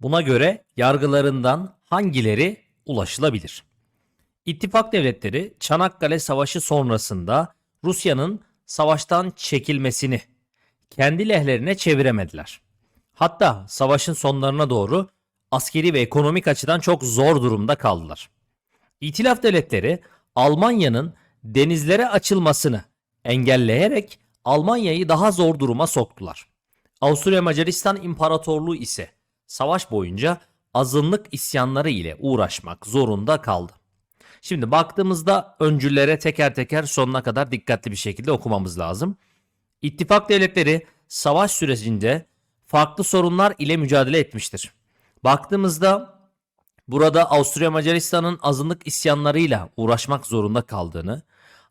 Buna göre yargılarından hangileri ulaşılabilir? İttifak devletleri Çanakkale Savaşı sonrasında Rusya'nın savaştan çekilmesini kendi lehlerine çeviremediler. Hatta savaşın sonlarına doğru askeri ve ekonomik açıdan çok zor durumda kaldılar. İtilaf devletleri Almanya'nın denizlere açılmasını engelleyerek Almanya'yı daha zor duruma soktular. Avusturya Macaristan İmparatorluğu ise savaş boyunca azınlık isyanları ile uğraşmak zorunda kaldı. Şimdi baktığımızda öncüllere teker teker sonuna kadar dikkatli bir şekilde okumamız lazım. İttifak devletleri savaş sürecinde farklı sorunlar ile mücadele etmiştir. Baktığımızda burada Avusturya Macaristan'ın azınlık isyanlarıyla uğraşmak zorunda kaldığını,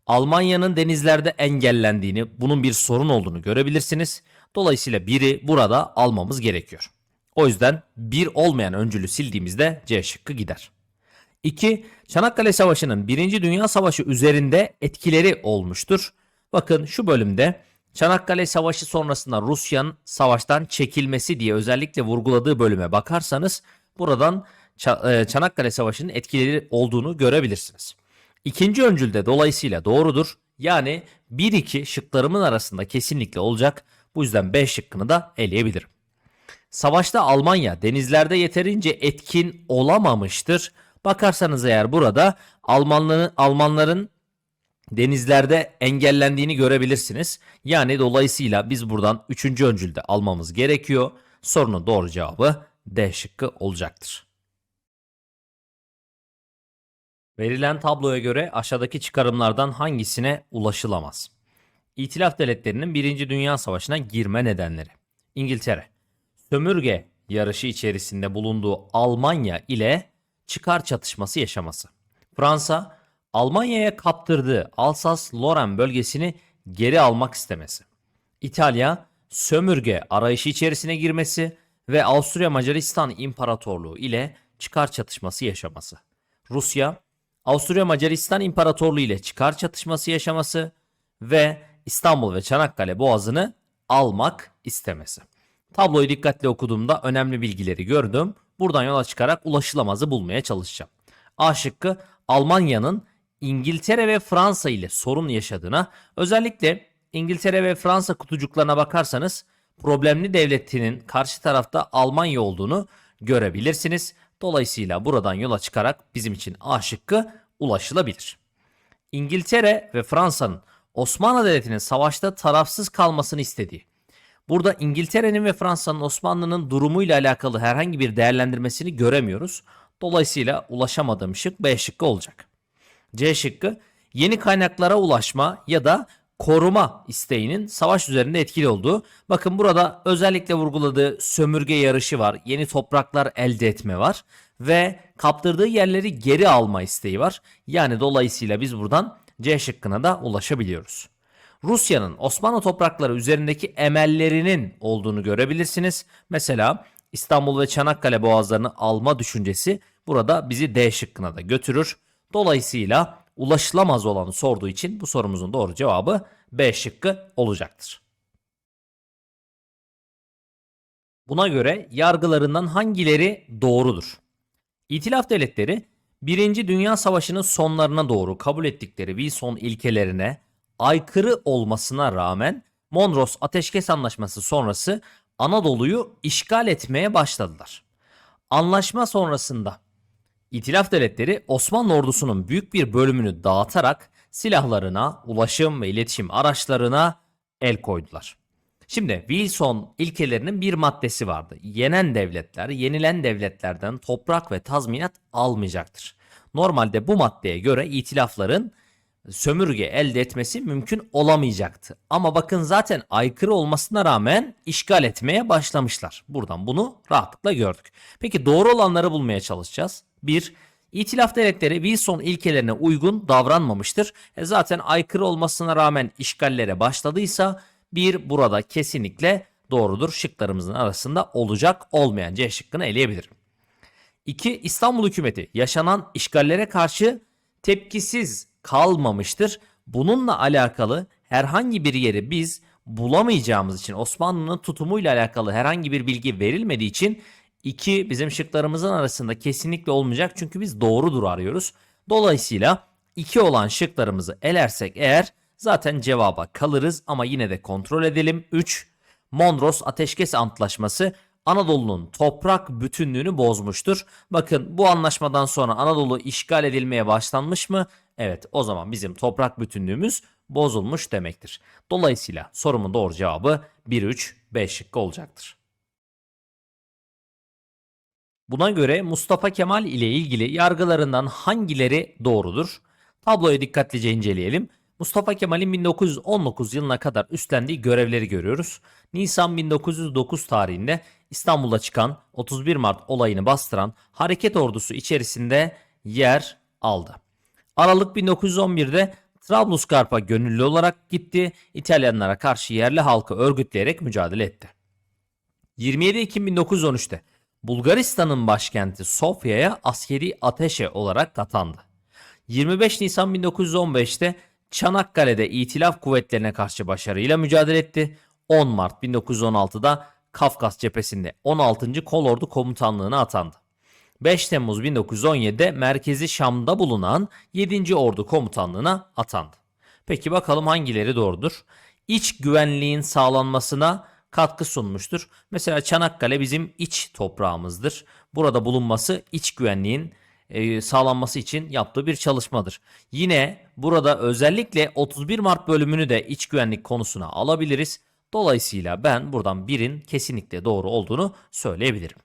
Almanya'nın denizlerde engellendiğini, bunun bir sorun olduğunu görebilirsiniz. Dolayısıyla biri burada almamız gerekiyor. O yüzden bir olmayan öncülü sildiğimizde C şıkkı gider. 2. Çanakkale Savaşı'nın 1. Dünya Savaşı üzerinde etkileri olmuştur. Bakın şu bölümde Çanakkale Savaşı sonrasında Rusya'nın savaştan çekilmesi diye özellikle vurguladığı bölüme bakarsanız buradan e, Çanakkale Savaşı'nın etkileri olduğunu görebilirsiniz. İkinci öncülde dolayısıyla doğrudur. Yani 1-2 şıklarımın arasında kesinlikle olacak. Bu yüzden B şıkkını da eleyebilirim. Savaşta Almanya denizlerde yeterince etkin olamamıştır. Bakarsanız eğer burada Almanların, Almanların denizlerde engellendiğini görebilirsiniz. Yani dolayısıyla biz buradan 3. öncülde almamız gerekiyor. Sorunun doğru cevabı D şıkkı olacaktır. Verilen tabloya göre aşağıdaki çıkarımlardan hangisine ulaşılamaz? İtilaf devletlerinin 1. Dünya Savaşı'na girme nedenleri. İngiltere, sömürge yarışı içerisinde bulunduğu Almanya ile çıkar çatışması yaşaması. Fransa, Almanya'ya kaptırdığı Alsas-Lorraine bölgesini geri almak istemesi. İtalya, sömürge arayışı içerisine girmesi ve Avusturya Macaristan İmparatorluğu ile çıkar çatışması yaşaması. Rusya, Avusturya Macaristan İmparatorluğu ile çıkar çatışması yaşaması ve İstanbul ve Çanakkale Boğazı'nı almak istemesi. Tabloyu dikkatli okuduğumda önemli bilgileri gördüm. Buradan yola çıkarak ulaşılamazı bulmaya çalışacağım. A şıkkı Almanya'nın İngiltere ve Fransa ile sorun yaşadığına, özellikle İngiltere ve Fransa kutucuklarına bakarsanız problemli devletinin karşı tarafta Almanya olduğunu görebilirsiniz. Dolayısıyla buradan yola çıkarak bizim için A şıkkı ulaşılabilir. İngiltere ve Fransa'nın Osmanlı Devleti'nin savaşta tarafsız kalmasını istediği. Burada İngiltere'nin ve Fransa'nın Osmanlı'nın durumuyla alakalı herhangi bir değerlendirmesini göremiyoruz. Dolayısıyla ulaşamadığım şık B şıkkı olacak. C şıkkı yeni kaynaklara ulaşma ya da koruma isteğinin savaş üzerinde etkili olduğu. Bakın burada özellikle vurguladığı sömürge yarışı var. Yeni topraklar elde etme var ve kaptırdığı yerleri geri alma isteği var. Yani dolayısıyla biz buradan C şıkkına da ulaşabiliyoruz. Rusya'nın Osmanlı toprakları üzerindeki emellerinin olduğunu görebilirsiniz. Mesela İstanbul ve Çanakkale boğazlarını alma düşüncesi burada bizi D şıkkına da götürür. Dolayısıyla ulaşılamaz olanı sorduğu için bu sorumuzun doğru cevabı B şıkkı olacaktır. Buna göre yargılarından hangileri doğrudur? İtilaf devletleri 1. Dünya Savaşı'nın sonlarına doğru kabul ettikleri Wilson ilkelerine aykırı olmasına rağmen Mondros Ateşkes Anlaşması sonrası Anadolu'yu işgal etmeye başladılar. Anlaşma sonrasında İtilaf devletleri Osmanlı ordusunun büyük bir bölümünü dağıtarak silahlarına, ulaşım ve iletişim araçlarına el koydular. Şimdi Wilson ilkelerinin bir maddesi vardı. Yenen devletler, yenilen devletlerden toprak ve tazminat almayacaktır. Normalde bu maddeye göre itilafların sömürge elde etmesi mümkün olamayacaktı. Ama bakın zaten aykırı olmasına rağmen işgal etmeye başlamışlar. Buradan bunu rahatlıkla gördük. Peki doğru olanları bulmaya çalışacağız. 1. İtilaf devletleri Wilson ilkelerine uygun davranmamıştır. E zaten aykırı olmasına rağmen işgallere başladıysa bir burada kesinlikle doğrudur. Şıklarımızın arasında olacak olmayan C şıkkını eleyebilirim. 2. İstanbul hükümeti yaşanan işgallere karşı tepkisiz kalmamıştır. Bununla alakalı herhangi bir yeri biz bulamayacağımız için Osmanlı'nın tutumuyla alakalı herhangi bir bilgi verilmediği için 2 bizim şıklarımızın arasında kesinlikle olmayacak çünkü biz doğrudur arıyoruz. Dolayısıyla 2 olan şıklarımızı elersek eğer zaten cevaba kalırız ama yine de kontrol edelim. 3 Mondros Ateşkes Antlaşması Anadolu'nun toprak bütünlüğünü bozmuştur. Bakın bu anlaşmadan sonra Anadolu işgal edilmeye başlanmış mı? Evet o zaman bizim toprak bütünlüğümüz bozulmuş demektir. Dolayısıyla sorumun doğru cevabı 1, 3, 5 şıkkı olacaktır. Buna göre Mustafa Kemal ile ilgili yargılarından hangileri doğrudur? Tabloyu dikkatlice inceleyelim. Mustafa Kemal'in 1919 yılına kadar üstlendiği görevleri görüyoruz. Nisan 1909 tarihinde İstanbul'da çıkan 31 Mart olayını bastıran hareket ordusu içerisinde yer aldı. Aralık 1911'de Trablusgarp'a gönüllü olarak gitti. İtalyanlara karşı yerli halkı örgütleyerek mücadele etti. 27 Ekim 1913'te Bulgaristan'ın başkenti Sofya'ya askeri ateşe olarak atandı. 25 Nisan 1915'te Çanakkale'de İtilaf kuvvetlerine karşı başarıyla mücadele etti. 10 Mart 1916'da Kafkas cephesinde 16. Kolordu Komutanlığı'na atandı. 5 Temmuz 1917'de merkezi Şam'da bulunan 7. Ordu Komutanlığı'na atandı. Peki bakalım hangileri doğrudur? İç güvenliğin sağlanmasına katkı sunmuştur. Mesela Çanakkale bizim iç toprağımızdır. Burada bulunması iç güvenliğin e, sağlanması için yaptığı bir çalışmadır. Yine burada özellikle 31 Mart bölümünü de iç güvenlik konusuna alabiliriz. Dolayısıyla ben buradan birin kesinlikle doğru olduğunu söyleyebilirim.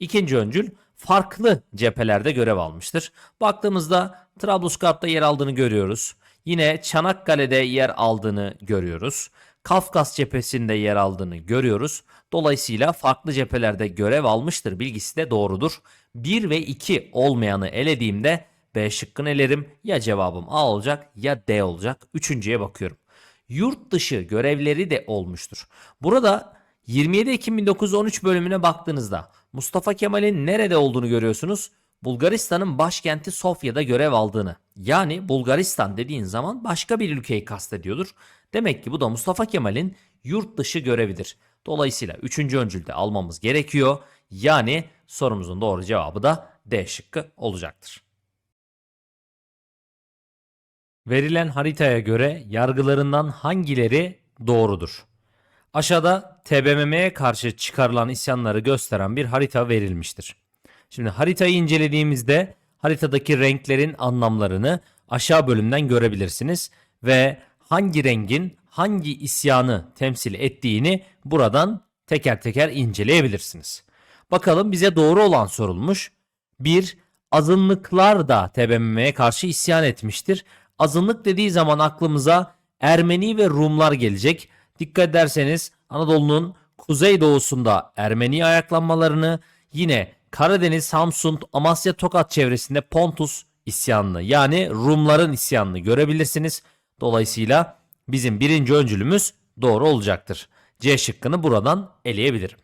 İkinci öncül farklı cephelerde görev almıştır. Baktığımızda Trablusgarp'ta yer aldığını görüyoruz. Yine Çanakkale'de yer aldığını görüyoruz. Kafkas cephesinde yer aldığını görüyoruz. Dolayısıyla farklı cephelerde görev almıştır bilgisi de doğrudur. 1 ve 2 olmayanı elediğimde B şıkkını elerim. Ya cevabım A olacak ya D olacak. Üçüncüye bakıyorum. Yurt dışı görevleri de olmuştur. Burada 27 Ekim 1913 bölümüne baktığınızda Mustafa Kemal'in nerede olduğunu görüyorsunuz. Bulgaristan'ın başkenti Sofya'da görev aldığını. Yani Bulgaristan dediğin zaman başka bir ülkeyi kastediyordur. Demek ki bu da Mustafa Kemal'in yurt dışı görevidir. Dolayısıyla 3. öncülde almamız gerekiyor. Yani sorumuzun doğru cevabı da D şıkkı olacaktır. Verilen haritaya göre yargılarından hangileri doğrudur? Aşağıda TBMM'ye karşı çıkarılan isyanları gösteren bir harita verilmiştir. Şimdi haritayı incelediğimizde haritadaki renklerin anlamlarını aşağı bölümden görebilirsiniz ve hangi rengin hangi isyanı temsil ettiğini buradan teker teker inceleyebilirsiniz. Bakalım bize doğru olan sorulmuş. 1. Azınlıklar da TBMM'ye karşı isyan etmiştir. Azınlık dediği zaman aklımıza Ermeni ve Rumlar gelecek. Dikkat ederseniz Anadolu'nun kuzeydoğusunda Ermeni ayaklanmalarını yine Karadeniz, Samsun, Amasya, Tokat çevresinde Pontus isyanını yani Rumların isyanını görebilirsiniz. Dolayısıyla bizim birinci öncülümüz doğru olacaktır. C şıkkını buradan eleyebilirim.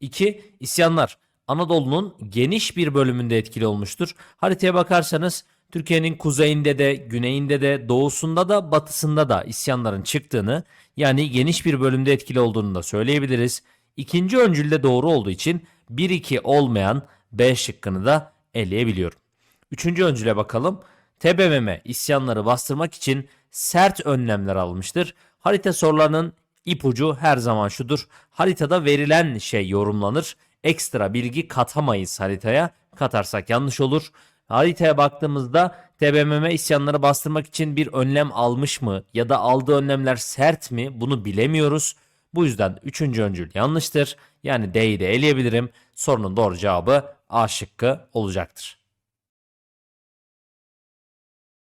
2. İsyanlar Anadolu'nun geniş bir bölümünde etkili olmuştur. Haritaya bakarsanız Türkiye'nin kuzeyinde de, güneyinde de, doğusunda da, batısında da isyanların çıktığını yani geniş bir bölümde etkili olduğunu da söyleyebiliriz. İkinci öncülde doğru olduğu için 1-2 olmayan B şıkkını da eleyebiliyorum. Üçüncü öncüle bakalım. TBMM isyanları bastırmak için sert önlemler almıştır. Harita sorularının ipucu her zaman şudur. Haritada verilen şey yorumlanır. Ekstra bilgi katamayız haritaya. Katarsak yanlış olur. Haritaya baktığımızda TBMM isyanları bastırmak için bir önlem almış mı ya da aldığı önlemler sert mi bunu bilemiyoruz. Bu yüzden 3. öncül yanlıştır. Yani D'yi de eleyebilirim. Sorunun doğru cevabı A şıkkı olacaktır.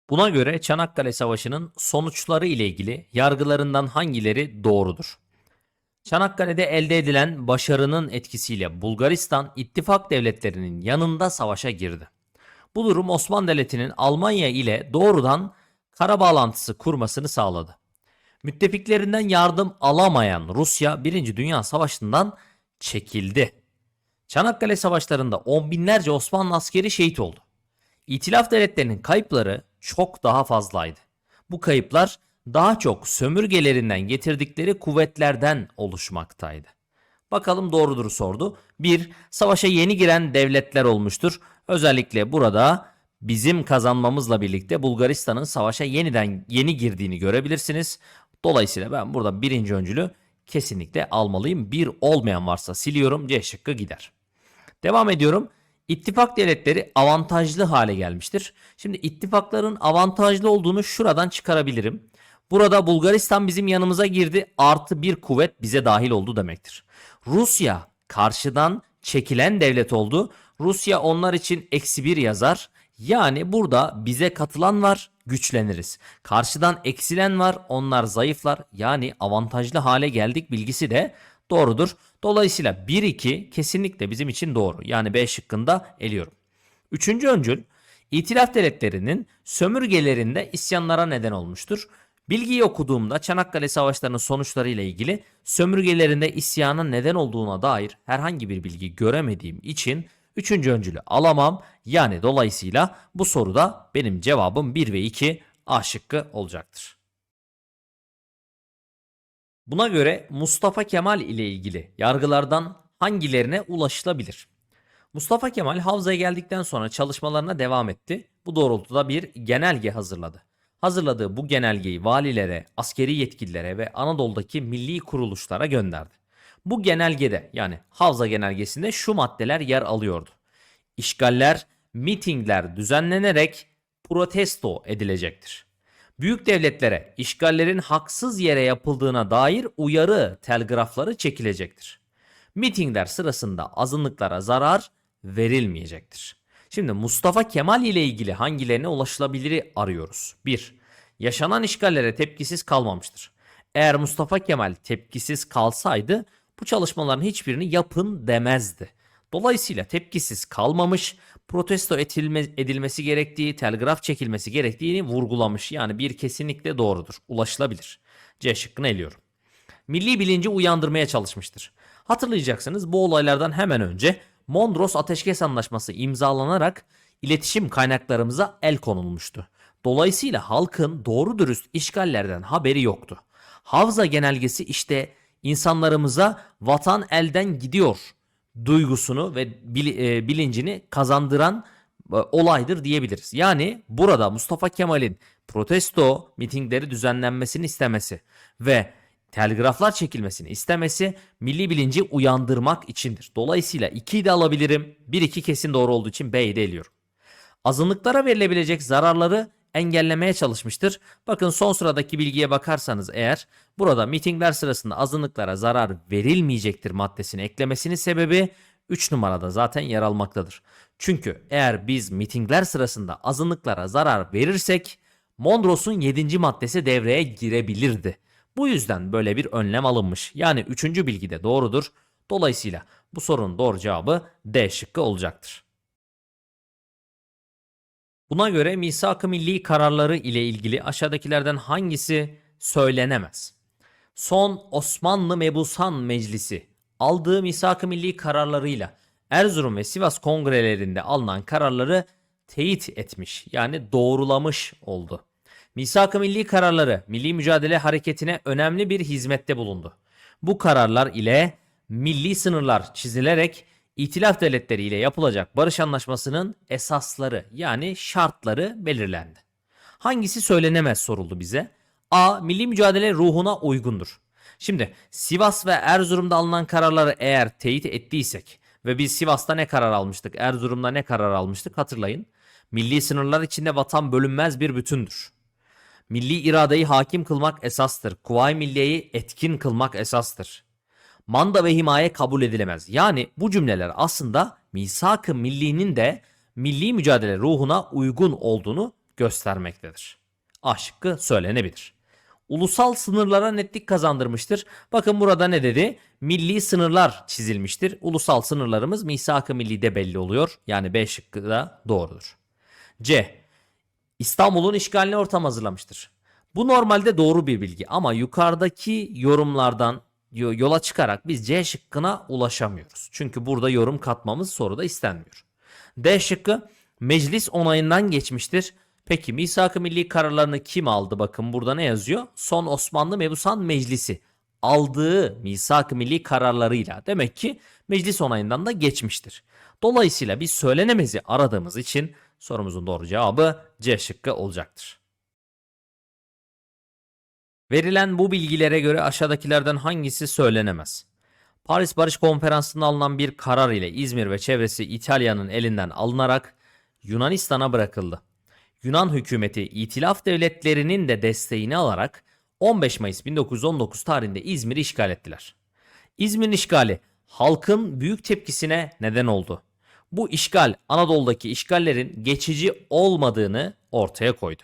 Buna göre Çanakkale Savaşı'nın sonuçları ile ilgili yargılarından hangileri doğrudur? Çanakkale'de elde edilen başarının etkisiyle Bulgaristan ittifak devletlerinin yanında savaşa girdi. Bu durum Osmanlı Devleti'nin Almanya ile doğrudan kara bağlantısı kurmasını sağladı. Müttefiklerinden yardım alamayan Rusya 1. Dünya Savaşı'ndan çekildi. Çanakkale Savaşları'nda on binlerce Osmanlı askeri şehit oldu. İtilaf devletlerinin kayıpları çok daha fazlaydı. Bu kayıplar daha çok sömürgelerinden getirdikleri kuvvetlerden oluşmaktaydı. Bakalım doğrudur sordu. 1. Savaşa yeni giren devletler olmuştur. Özellikle burada bizim kazanmamızla birlikte Bulgaristan'ın savaşa yeniden yeni girdiğini görebilirsiniz. Dolayısıyla ben burada birinci öncülü kesinlikle almalıyım. Bir olmayan varsa siliyorum. C şıkkı gider. Devam ediyorum. İttifak devletleri avantajlı hale gelmiştir. Şimdi ittifakların avantajlı olduğunu şuradan çıkarabilirim. Burada Bulgaristan bizim yanımıza girdi. Artı bir kuvvet bize dahil oldu demektir. Rusya karşıdan çekilen devlet oldu. Rusya onlar için eksi bir yazar. Yani burada bize katılan var güçleniriz. Karşıdan eksilen var onlar zayıflar. Yani avantajlı hale geldik bilgisi de doğrudur. Dolayısıyla 1-2 kesinlikle bizim için doğru. Yani B şıkkında eliyorum. Üçüncü öncül İtilaf devletlerinin sömürgelerinde isyanlara neden olmuştur. Bilgiyi okuduğumda Çanakkale Savaşları'nın sonuçları ile ilgili sömürgelerinde isyana neden olduğuna dair herhangi bir bilgi göremediğim için üçüncü öncülü alamam. Yani dolayısıyla bu soruda benim cevabım 1 ve 2 A şıkkı olacaktır. Buna göre Mustafa Kemal ile ilgili yargılardan hangilerine ulaşılabilir? Mustafa Kemal Havza'ya geldikten sonra çalışmalarına devam etti. Bu doğrultuda bir genelge hazırladı. Hazırladığı bu genelgeyi valilere, askeri yetkililere ve Anadolu'daki milli kuruluşlara gönderdi. Bu genelgede yani Havza genelgesinde şu maddeler yer alıyordu. İşgaller, mitingler düzenlenerek protesto edilecektir. Büyük devletlere işgallerin haksız yere yapıldığına dair uyarı telgrafları çekilecektir. Mitingler sırasında azınlıklara zarar verilmeyecektir. Şimdi Mustafa Kemal ile ilgili hangilerine ulaşılabiliri arıyoruz. 1. Yaşanan işgallere tepkisiz kalmamıştır. Eğer Mustafa Kemal tepkisiz kalsaydı bu çalışmaların hiçbirini yapın demezdi. Dolayısıyla tepkisiz kalmamış, protesto edilme, edilmesi gerektiği, telgraf çekilmesi gerektiğini vurgulamış. Yani bir kesinlikle doğrudur, ulaşılabilir. C şıkkını eliyorum. Milli bilinci uyandırmaya çalışmıştır. Hatırlayacaksınız bu olaylardan hemen önce Mondros Ateşkes Anlaşması imzalanarak iletişim kaynaklarımıza el konulmuştu. Dolayısıyla halkın doğru dürüst işgallerden haberi yoktu. Havza genelgesi işte insanlarımıza vatan elden gidiyor duygusunu ve e, bilincini kazandıran e, olaydır diyebiliriz. Yani burada Mustafa Kemal'in protesto mitingleri düzenlenmesini istemesi ve telgraflar çekilmesini istemesi milli bilinci uyandırmak içindir. Dolayısıyla 2'yi de alabilirim. 1-2 kesin doğru olduğu için B'yi de eliyorum. Azınlıklara verilebilecek zararları engellemeye çalışmıştır. Bakın son sıradaki bilgiye bakarsanız eğer burada mitingler sırasında azınlıklara zarar verilmeyecektir maddesini eklemesinin sebebi 3 numarada zaten yer almaktadır. Çünkü eğer biz mitingler sırasında azınlıklara zarar verirsek Mondros'un 7. maddesi devreye girebilirdi. Bu yüzden böyle bir önlem alınmış. Yani 3. bilgi de doğrudur. Dolayısıyla bu sorunun doğru cevabı D şıkkı olacaktır. Buna göre misak-ı milli kararları ile ilgili aşağıdakilerden hangisi söylenemez? Son Osmanlı Mebusan Meclisi aldığı misak-ı milli kararlarıyla Erzurum ve Sivas kongrelerinde alınan kararları teyit etmiş yani doğrulamış oldu. Misak-ı milli kararları milli mücadele hareketine önemli bir hizmette bulundu. Bu kararlar ile milli sınırlar çizilerek İtilaf devletleri ile yapılacak barış anlaşmasının esasları yani şartları belirlendi. Hangisi söylenemez soruldu bize. A. Milli mücadele ruhuna uygundur. Şimdi Sivas ve Erzurum'da alınan kararları eğer teyit ettiysek ve biz Sivas'ta ne karar almıştık, Erzurum'da ne karar almıştık hatırlayın. Milli sınırlar içinde vatan bölünmez bir bütündür. Milli iradeyi hakim kılmak esastır. Kuvayi milliyeyi etkin kılmak esastır manda ve himaye kabul edilemez. Yani bu cümleler aslında misak-ı millinin de milli mücadele ruhuna uygun olduğunu göstermektedir. A şıkkı söylenebilir. Ulusal sınırlara netlik kazandırmıştır. Bakın burada ne dedi? Milli sınırlar çizilmiştir. Ulusal sınırlarımız misak-ı millide belli oluyor. Yani B şıkkı da doğrudur. C. İstanbul'un işgaline ortam hazırlamıştır. Bu normalde doğru bir bilgi ama yukarıdaki yorumlardan yola çıkarak biz C şıkkına ulaşamıyoruz. Çünkü burada yorum katmamız soruda istenmiyor. D şıkkı meclis onayından geçmiştir. Peki misak-ı milli kararlarını kim aldı? Bakın burada ne yazıyor? Son Osmanlı Mebusan Meclisi aldığı misak-ı milli kararlarıyla demek ki meclis onayından da geçmiştir. Dolayısıyla biz söylenemezi aradığımız için sorumuzun doğru cevabı C şıkkı olacaktır. Verilen bu bilgilere göre aşağıdakilerden hangisi söylenemez? Paris Barış Konferansı'nda alınan bir karar ile İzmir ve çevresi İtalya'nın elinden alınarak Yunanistan'a bırakıldı. Yunan hükümeti İtilaf devletlerinin de desteğini alarak 15 Mayıs 1919 tarihinde İzmir'i işgal ettiler. İzmir'in işgali halkın büyük tepkisine neden oldu. Bu işgal Anadolu'daki işgallerin geçici olmadığını ortaya koydu.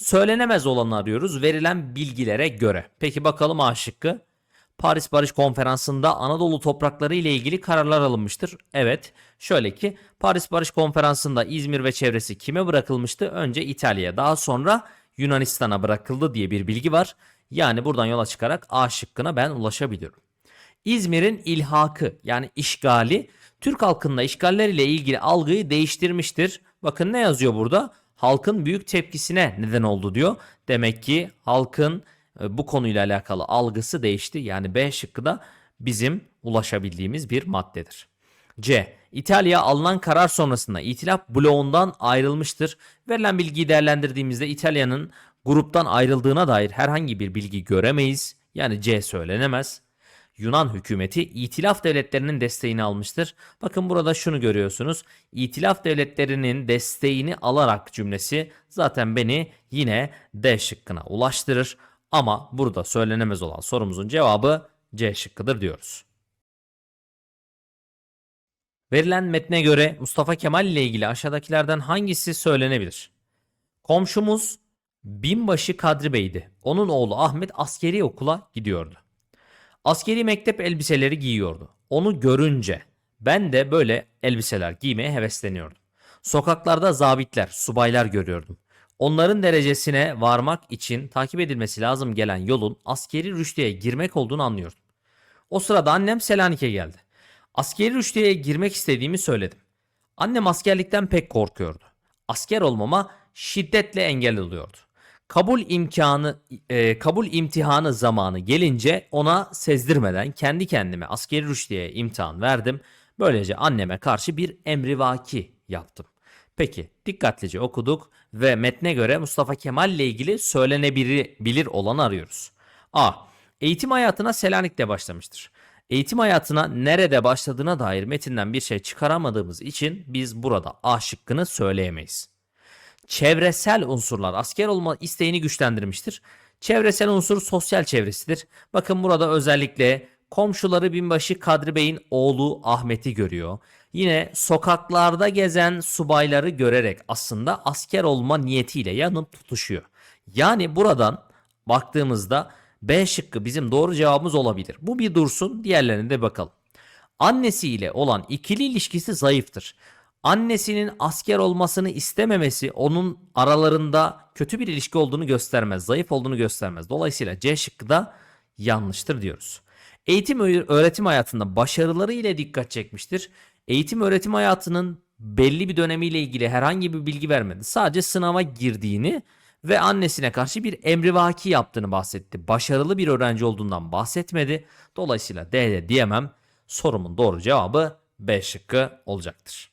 Söylenemez olanı arıyoruz verilen bilgilere göre. Peki bakalım A şıkkı. Paris Barış Konferansı'nda Anadolu toprakları ile ilgili kararlar alınmıştır. Evet, şöyle ki Paris Barış Konferansı'nda İzmir ve çevresi kime bırakılmıştı? Önce İtalya'ya, daha sonra Yunanistan'a bırakıldı diye bir bilgi var. Yani buradan yola çıkarak A şıkkına ben ulaşabiliyorum. İzmir'in ilhakı yani işgali Türk halkında işgaller ile ilgili algıyı değiştirmiştir. Bakın ne yazıyor burada? Halkın büyük tepkisine neden oldu diyor. Demek ki halkın e, bu konuyla alakalı algısı değişti. Yani B şıkkı da bizim ulaşabildiğimiz bir maddedir. C. İtalya alınan karar sonrasında itilaf bloğundan ayrılmıştır. Verilen bilgiyi değerlendirdiğimizde İtalya'nın gruptan ayrıldığına dair herhangi bir bilgi göremeyiz. Yani C söylenemez. Yunan hükümeti İtilaf devletlerinin desteğini almıştır. Bakın burada şunu görüyorsunuz. İtilaf devletlerinin desteğini alarak cümlesi zaten beni yine D şıkkına ulaştırır. Ama burada söylenemez olan sorumuzun cevabı C şıkkıdır diyoruz. Verilen metne göre Mustafa Kemal ile ilgili aşağıdakilerden hangisi söylenebilir? Komşumuz binbaşı Kadri Bey'di. Onun oğlu Ahmet askeri okula gidiyordu. Askeri mektep elbiseleri giyiyordu. Onu görünce ben de böyle elbiseler giymeye hevesleniyordum. Sokaklarda zabitler, subaylar görüyordum. Onların derecesine varmak için takip edilmesi lazım gelen yolun askeri rüştiyeye girmek olduğunu anlıyordum. O sırada annem Selanik'e geldi. Askeri rüştiyeye girmek istediğimi söyledim. Annem askerlikten pek korkuyordu. Asker olmama şiddetle engel oluyordu. Kabul imkanı, e, kabul imtihanı zamanı gelince ona sezdirmeden kendi kendime askeri rüştiyeye imtihan verdim. Böylece anneme karşı bir emrivaki yaptım. Peki dikkatlice okuduk ve metne göre Mustafa Kemal ile ilgili söylenebilir olanı arıyoruz. A. Eğitim hayatına Selanik'te başlamıştır. Eğitim hayatına nerede başladığına dair metinden bir şey çıkaramadığımız için biz burada A şıkkını söyleyemeyiz. Çevresel unsurlar asker olma isteğini güçlendirmiştir. Çevresel unsur sosyal çevresidir. Bakın burada özellikle komşuları binbaşı Kadri Bey'in oğlu Ahmet'i görüyor. Yine sokaklarda gezen subayları görerek aslında asker olma niyetiyle yanıp tutuşuyor. Yani buradan baktığımızda B şıkkı bizim doğru cevabımız olabilir. Bu bir dursun diğerlerine de bakalım. Annesiyle olan ikili ilişkisi zayıftır. Annesinin asker olmasını istememesi onun aralarında kötü bir ilişki olduğunu göstermez, zayıf olduğunu göstermez. Dolayısıyla C şıkkı da yanlıştır diyoruz. Eğitim öğretim hayatında başarıları ile dikkat çekmiştir. Eğitim öğretim hayatının belli bir dönemiyle ilgili herhangi bir bilgi vermedi. Sadece sınava girdiğini ve annesine karşı bir emrivaki yaptığını bahsetti. Başarılı bir öğrenci olduğundan bahsetmedi. Dolayısıyla D de diyemem. Sorumun doğru cevabı B şıkkı olacaktır.